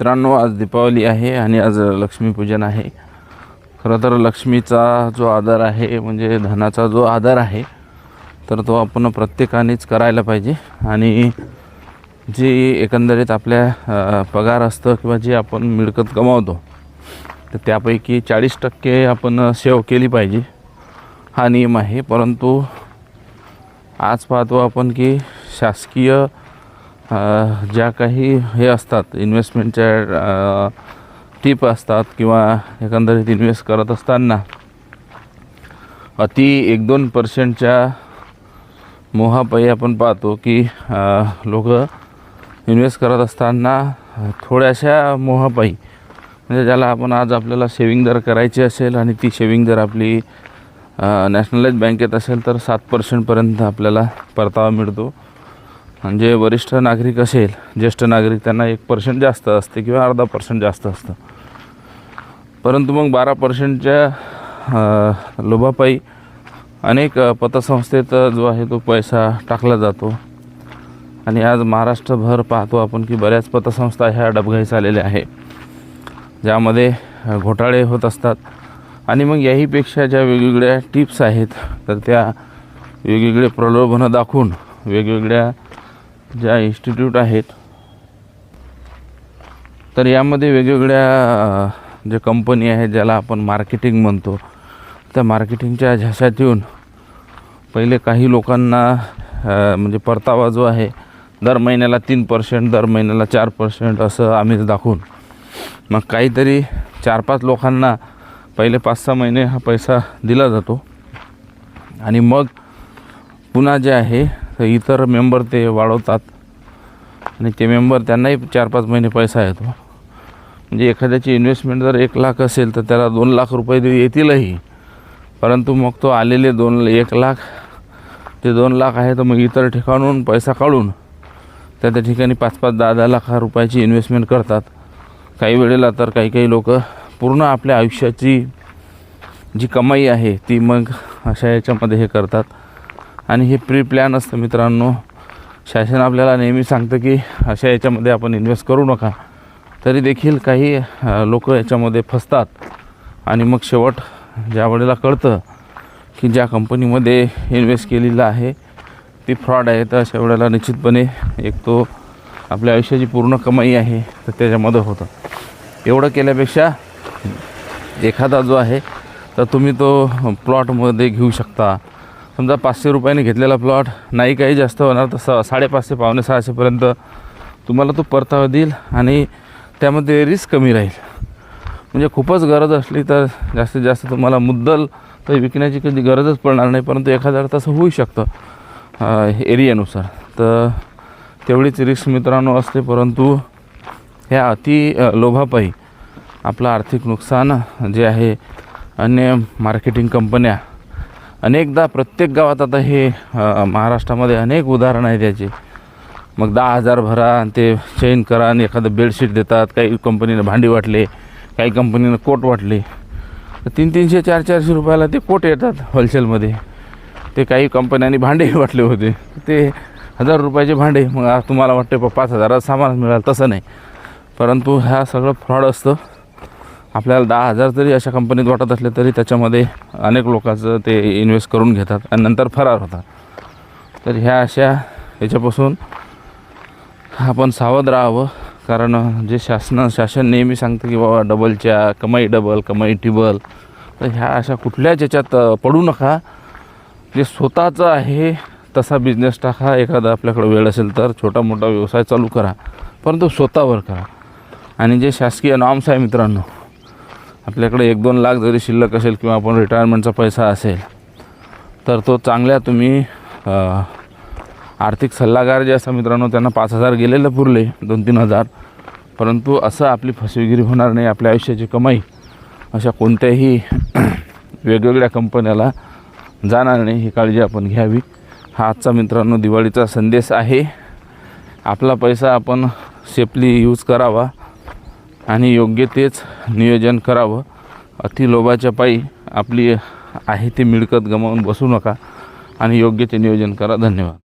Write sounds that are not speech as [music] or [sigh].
मित्रांनो आज दीपावली आहे आणि आज लक्ष्मीपूजन आहे. खरं तर लक्ष्मीचा जो आदर आहे म्हणजे धनाचा जो आदर आहे तर तो आपण प्रत्येकानेच करायला पाहिजे. आणि जी एकंदरीत आपल्या पगार असतं किंवा जी आपण मिळकत कमावतो तर त्यापैकी चाळीस टक्के आपण सेव केली पाहिजे. हा नियम आहे परंतु आज पाहतो आपण की शासकीय ज्या काही हे असतात इन्व्हेस्टमेंटच्या टीप असतात किंवा एकंदरीत इन्व्हेस्ट करत असताना अति एक दोन पर्सेंटच्या मोहापायी आपण पाहतो की लोक इन्व्हेस्ट करत असताना थोड्याशा मोहापायी म्हणजे ज्याला आपण आज आपल्याला सेविंग जर करायची असेल आणि ती सेविंग जर आपली नॅशनलाइज बँकेत असेल तर सात पर्सेंटपर्यंत आपल्याला परतावा मिळतो. म्हणजे वरिष्ठ नागरिक असेल ज्येष्ठ नागरिक त्यांना एक पर्सेंट जास्त असते किंवा अर्धा पर्सेंट जास्त असतं. परंतु मग बारा पर्सेंटच्या लोभापायी अनेक पतसंस्थेत जो आहे तो पैसा टाकला जातो. आणि आज महाराष्ट्रभर पाहतो आपण की बऱ्याच पतसंस्था ह्या डबघाईस आलेल्या आहे ज्यामध्ये घोटाळे होत असतात. आणि मग याहीपेक्षा ज्या वेगवेगळ्या टिप्स आहेत तर त्या वेगवेगळे प्रलोभनं दाखवून वेगवेगळ्या ज्या इन्स्टिट्यूट आहेत तर यामध्ये वेगवेगळ्या जे ज्या कंपनी आहेत ज्याला आपण मार्केटिंग म्हणतो त्या मार्केटिंगच्या झाशात येऊन पहिले काही लोकांना म्हणजे परतावा जो आहे दर महिन्याला तीन पर्सेंट दर महिन्याला चार पर्सेंट असं आम्हीच दाखवून मग काहीतरी चार पाच लोकांना पहिले पाच सहा महिने हा पैसा दिला जातो. आणि मग पुन्हा जे आहे इतर मेंबर ते वाढवतात. आणि ते मेंबर त्यांनाही चार पाच महिने पैसा येतो हो. म्हणजे एखाद्याची इन्व्हेस्टमेंट जर एक लाख असेल तर त्याला दोन लाख रुपये दे- येतीलही. परंतु मग तो आलेले दोन एक लाख ते दोन लाख आहे तर मग इतर ठिकाणून पैसा काढून त्या त्या ठिकाणी पाच पाच दहा दहा लाख रुपयाची इन्व्हेस्टमेंट करतात. काही वेळेला तर काही काही लोक पूर्ण आपल्या आयुष्याची जी कमाई आहे ती मग अशा याच्यामध्ये हे करतात. आणि हे प्री प्लॅन असतं मित्रांनो. शासन आपल्याला नेहमी सांगतं की अशा याच्यामध्ये आपण इन्व्हेस्ट करू नका. तरी देखील काही लोक याच्यामध्ये फसतात. आणि मग शेवट ज्या वेळेला कळतं की ज्या कंपनीमध्ये इन्व्हेस्ट केलेलं आहे ती फ्रॉड आहे तर अशा वेळेला निश्चितपणे एक तो आपल्या आयुष्याची पूर्ण कमाई आहे तर त्याच्यामध्ये होतं. एवढं केल्यापेक्षा एखादा जो आहे तर तुम्ही तो प्लॉटमध्ये घेऊ शकता. समजा पाचशे रुपयाने घेतलेला प्लॉट नाही काही जास्त होणार तर स साडेपाचशे पावणे सहाशेपर्यंत तुम्हाला तो परतावा देईल आणि त्यामध्ये रिस्क कमी राहील. म्हणजे खूपच गरज असली तर जास्तीत जास्त तुम्हाला मुद्दल तर विकण्याची कधी गरजच पडणार नाही परंतु एखाद्या तसं होऊ शकतं एरियानुसार तर तेवढीच रिस्क मित्रांनो असते परंतु ह्या अति लोभापायी आपलं आर्थिक नुकसान जे आहे अन्य मार्केटिंग कंपन्या अनेकदा प्रत्येक गावात आता हे महाराष्ट्रामध्ये अनेक उदाहरणं आहेत त्याचे मग दहा हजार भरा आणि ते चेन करा आणि एखादं बेडशीट देतात. काही कंपनीनं भांडी वाटले काही कंपनीनं कोट वाटले. तर तीन तीनशे चार चारशे रुपयाला ते कोट येतात होलसेलमध्ये ते काही कंपन्यांनी भांडे [laughs] वाटले होते. ते हजार रुपयाचे भांडे. मग आज तुम्हाला वाटते प- पाच हजारात सामान मिळालं. तसं नाही. परंतु ह्या सगळं फ्रॉड असतं. आपल्याला दहा हजार जरी अशा कंपनीत वाटत असले तरी त्याच्यामध्ये अनेक लोकांचं ते इन्व्हेस्ट करून घेतात आणि नंतर फरार होतात. तर ह्या अशा ह्याच्यापासून आपण सावध राहावं. कारण जे शासन शासन नेहमी सांगतं की बाबा डबलच्या कमाई डबल कमाई टिबल तर ह्या अशा कुठल्याच याच्यात पडू नका. जे स्वतःचं आहे तसा बिझनेस टाका. एखादा आपल्याकडे वेळ असेल तर छोटा मोठा व्यवसाय चालू करा. परंतु स्वतःवर करा. आणि जे शासकीय नॉर्म्स आहे मित्रांनो आपल्याकडे एक दोन लाख जरी शिल्लक असेल किंवा आपण रिटायरमेंटचा पैसा असेल तर तो चांगल्या तुम्ही आर्थिक सल्लागार जे असतात मित्रांनो त्यांना पाच हजार गेलेलं पुरले दोन तीन हजार. परंतु असं आपली फसवेगिरी होणार नाही आपल्या आयुष्याची कमाई अशा कोणत्याही [clears throat] वेगवेगळ्या कंपन्याला जाणार नाही ही काळजी आपण घ्यावी. हा आजचा मित्रांनो दिवाळीचा संदेश आहे. आपला पैसा आपण सेफली यूज करावा. आणि योग्य तेच नियोजन करावं. अति लोभाच्या पायी आपली आहे ती मिळकत गमावून बसू नका आणि योग्य ते नियोजन करा. धन्यवाद.